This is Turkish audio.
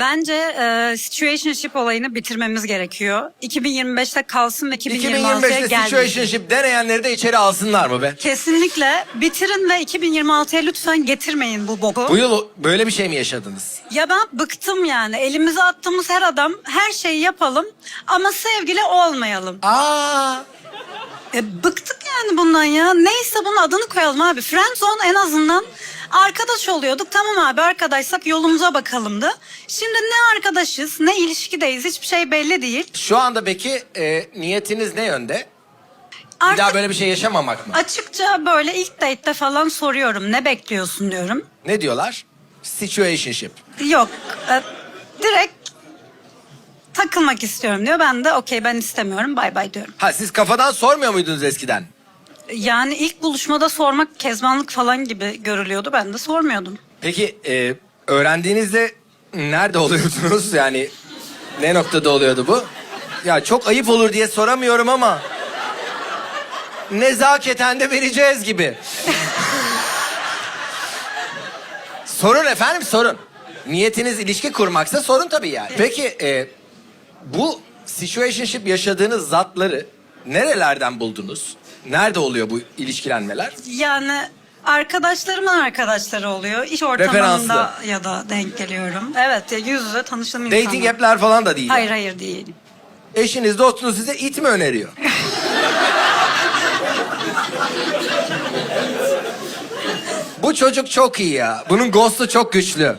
Bence e, situationship olayını bitirmemiz gerekiyor. 2025'te kalsın ve 2026'ya 2025'te gelmesin. situationship deneyenleri de içeri alsınlar mı be? Kesinlikle bitirin ve 2026'ya lütfen getirmeyin bu boku. Bu yıl böyle bir şey mi yaşadınız? Ya ben bıktım yani. Elimize attığımız her adam her şeyi yapalım ama sevgili olmayalım. Aa, E, bıktık yani bundan ya. Neyse bunun adını koyalım abi. Friendzone en azından arkadaş oluyorduk. Tamam abi arkadaşsak yolumuza bakalımdı. Şimdi ne arkadaşız ne ilişkideyiz hiçbir şey belli değil. şu anda peki e, niyetiniz ne yönde? Bir Artık daha böyle bir şey yaşamamak mı? açıkça böyle ilk date'te falan soruyorum. Ne bekliyorsun diyorum. Ne diyorlar? Situationship. Yok. e, direkt takılmak istiyorum diyor. Ben de okey ben istemiyorum bay bay diyorum. Ha siz kafadan sormuyor muydunuz eskiden? Yani ilk buluşmada sormak kezbanlık falan gibi görülüyordu. Ben de sormuyordum. Peki e, öğrendiğinizde nerede oluyordunuz? Yani ne noktada oluyordu bu? Ya çok ayıp olur diye soramıyorum ama nezaketen de vereceğiz gibi. sorun efendim sorun. Niyetiniz ilişki kurmaksa sorun tabii yani. Peki e, bu situationship yaşadığınız zatları nerelerden buldunuz? Nerede oluyor bu ilişkilenmeler? Yani arkadaşlarımın arkadaşları oluyor. İş ortamında Referanslı. ya da denk geliyorum. Evet ya yüz yüze tanıştığım insanlar. Dating app'ler falan da değil. Hayır hayır değil. Eşiniz, dostunuz size it mi öneriyor? Bu çocuk çok iyi ya. Bunun ghost'u çok güçlü.